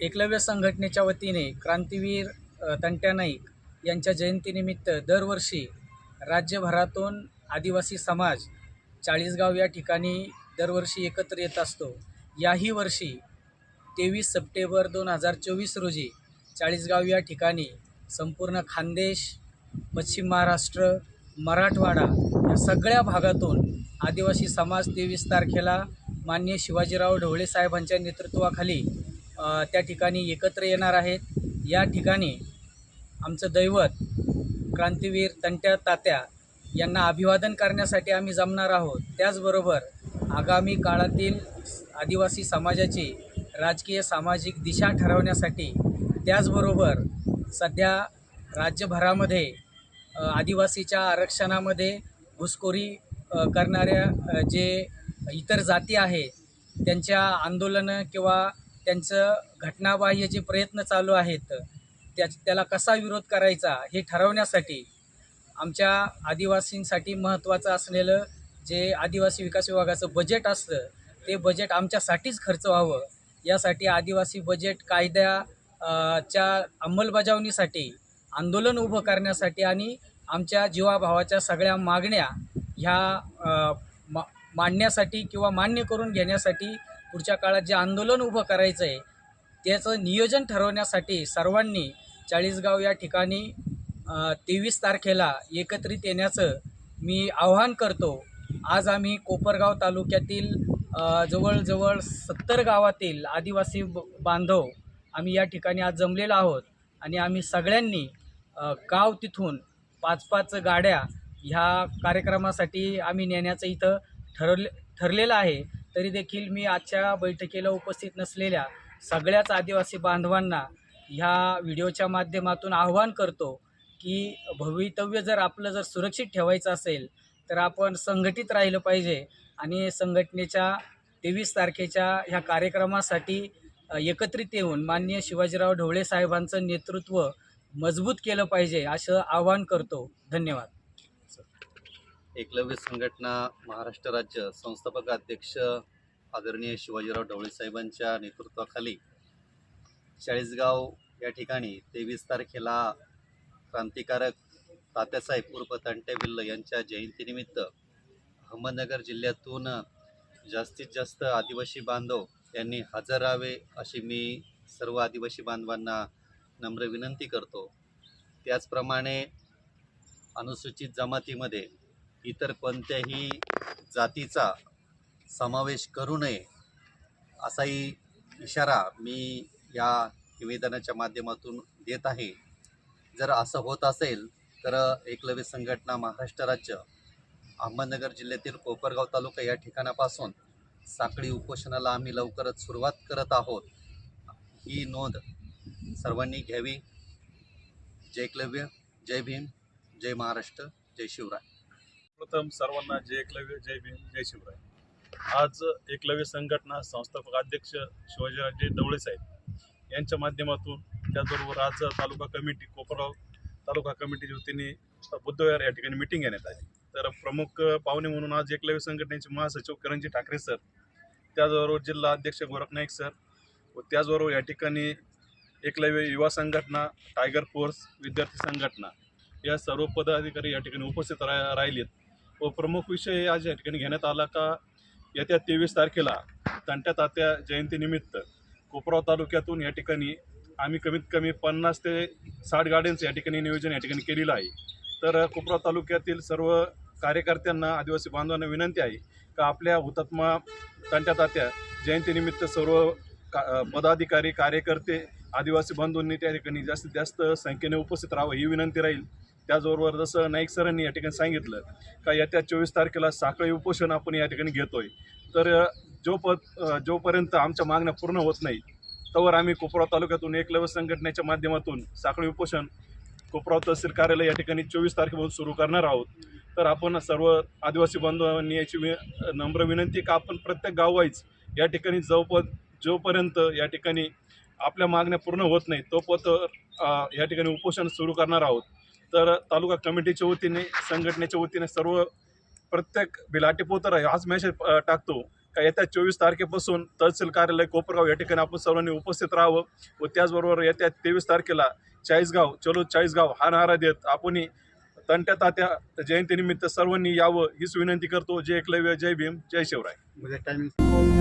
एकलव्य संघटनेच्या वतीने क्रांतीवीर तंट्या नाईक यांच्या जयंतीनिमित्त दरवर्षी राज्यभरातून आदिवासी समाज चाळीसगाव या ठिकाणी दरवर्षी एकत्र येत असतो. याही वर्षी तेवीस सप्टेंबर दोन हजार चोवीस रोजी चाळीसगाव या ठिकाणी संपूर्ण खानदेश पश्चिम महाराष्ट्र मराठवाडा या सगळ्या भागातून आदिवासी समाज तेवीस तारखेला माननीय शिवाजीराव ढवळे साहेबांच्या नेतृत्वाखाली त्या ठिकाणी एकत्र येणार आहेत. या ठिकाणी आमचं दैवत क्रांतीवीर तंट्या तात्या यांना अभिवादन करण्यासाठी आम्ही जमणार आहोत. त्याचबरोबर आगामी काळातील आदिवासी समाजाची राजकीय सामाजिक दिशा ठरवण्यासाठी त्याचबरोबर सध्या राज्यभरामध्ये आदिवासीच्या आरक्षणामध्ये घुसखोरी करणाऱ्या जे इतर जाती आहेत त्यांच्या आंदोलनं किंवा त्यांचं घटनाबाह्य जे प्रयत्न चालू आहेत त्या त्याला कसा विरोध करायचा हे ठरवण्यासाठी आमच्या आदिवासींसाठी महत्त्वाचं असलेलं जे आदिवासी विकास विभागाचं बजेट असतं ते बजेट आमच्यासाठीच खर्च व्हावं. यासाठी आदिवासी बजेट कायद्या च्या अंमलबजावणीसाठी आंदोलन उभं करण्यासाठी आणि आमच्या जीवाभावाच्या सगळ्या मागण्या ह्या मा मांडण्यासाठी किंवा मान्य करून घेण्यासाठी पुढच्या काळात जे आंदोलन उभं करायचं आहे त्याचं नियोजन ठरवण्यासाठी सर्वांनी चाळीसगाव या ठिकाणी तेवीस तारखेला एकत्रित येण्याचं मी आवाहन करतो. आज आम्ही कोपरगाव तालुक्यातील जवळजवळ सत्तर गावातील आदिवासी ब बांधव आम्ही या ठिकाणी आज जमलेलो आहोत आणि आम्ही सगळ्यांनी गाव तिथून पाच पाच गाड्या ह्या कार्यक्रमासाठी आम्ही नेण्याचं इथं ठरवले ठरलेलं आहे. तरी देखील मी आजच्या बैठकीला उपस्थित नसलेल्या सगळ्याच आदिवासी बांधवांना ह्या व्हिडिओच्या माध्यमातून आव्हान करतो की भवितव्य जर आपलं जर सुरक्षित ठेवायचं असेल तर आपण संघटित राहिलं पाहिजे आणि संघटनेच्या तेवीस तारखेच्या ह्या कार्यक्रमासाठी एकत्रित येऊन माननीय शिवाजीराव ढवळे साहेबांचं नेतृत्व मजबूत केलं पाहिजे असं आवाहन करतो. धन्यवाद. एकलव्य संघटना महाराष्ट्र राज्य संस्थापक अध्यक्ष आदरणीय शिवाजीराव ढवळे साहेबांच्या नेतृत्वाखाली चाळीसगाव या ठिकाणी तेवीस तारखेला क्रांतिकारक तात्यासाहेब उर्फ तंटे बिल्ल यांच्या जयंतीनिमित्त अहमदनगर जिल्ह्यातून जास्तीत जास्त आदिवासी बांधव यांनी हजर राहावे अशी मी सर्व आदिवासी बांधवांना नम्र विनंती करतो. त्याचप्रमाणे अनुसूचित जमातीमध्ये इतर कोणत्याही जातीचा समावेश करू नये असाही इशारा मी या निवेदनाच्या माध्यमातून देत आहे. जर असं होत असेल तर एकलव्य संघटना महाराष्ट्र राज्य अहमदनगर जिल्ह्यातील कोपरगाव तालुका या ठिकाणापासून साखळी उपोषणाला आम्ही लवकरच सुरुवात करत आहोत. ही नोंद सर्वांनी घ्यावी. जय एकलव्य जय भीम जय महाराष्ट्र जय शिवराय. प्रथम सर्वांना जय एकलव्य जय भीम जय शिवराय. आज एकलव्य संघटना संस्थापक अध्यक्ष शिवाजीराजे डवळे साहेब यांच्या माध्यमातून त्याचबरोबर आज तालुका कमिटी कोपरगाव तालुका कमिटीच्या वतीने बुद्धविहार या ठिकाणी मिटिंग घेण्यात आली. तर प्रमुख पाहुणे म्हणून आज एकलव्य संघटनेचे महासचिव करणजी ठाकरे सर त्याचबरोबर जिल्हा अध्यक्ष गोरख नाईक सर व त्याचबरोबर या ठिकाणी एकलव्य युवा संघटना टायगर फोर्स विद्यार्थी संघटना या सर्व पदाधिकारी या ठिकाणी उपस्थित रा राहिलेत. व प्रमुख विषय आज या ठिकाणी घेण्यात आला का येत्या तेवीस तारखेला तंट्या तात्या जयंतीनिमित्त कोपराव तालुक्यातून या ठिकाणी आम्ही कमीत कमी पन्नास ते साठ गाड्यांचं या ठिकाणी नियोजन या ठिकाणी केलेलं आहे. तर कोपराव तालुक्यातील सर्व कार्यकर्त्यांना आदिवासी बांधवांना विनंती आहे का आपल्या हुतात्मा तंट्या तात्या जयंतीनिमित्त सर्व का पदाधिकारी कार्यकर्ते आदिवासी बांधवांनी त्या ठिकाणी जास्तीत जास्त संख्येने उपस्थित राहावं ही विनंती राहील. त्याचबरोबर जसं नाईक सरांनी या ठिकाणी सांगितलं का येत्या चोवीस तारखेला साखळी उपोषण आपण या ठिकाणी घेतोय. तर जो प जोपर्यंत आमच्या मागण्या पूर्ण होत नाही तोवर आम्ही कोपराव तालुक्यातून एकलव्य संघटनेच्या माध्यमातून साखळी उपोषण कोपराव तहसील कार्यालय या ठिकाणी चोवीस तारखेपासून सुरू करणार आहोत. तर आपण सर्व आदिवासी बांधवांनी याची वि नम्र विनंती का आपण प्रत्येक गाववाईज या ठिकाणी जोप जोपर्यंत या ठिकाणी आपल्या मागण्या पूर्ण होत नाही तोपर्यंत या ठिकाणी उपोषण सुरू करणार आहोत. तर तालुका कमिटीच्या वतीने संघटनेच्या वतीने सर्व प्रत्येक बिलाटी पोतर हाच मेसेज टाकतो. का येत्या चोवीस तारखेपासून तहसील कार्यालय कोपरगाव या ठिकाणी आपण सर्वांनी उपस्थित राहावं व त्याचबरोबर येत्या तेवीस तारखेला चाळीसगाव चलो चाळीसगाव हा नारा देत आपणही तंट्या तात्या जयंतीनिमित्त सर्वांनी यावं हीच विनंती करतो. जय एकलव्य जय भीम जय शिवराय. म्हणजे टायमिंग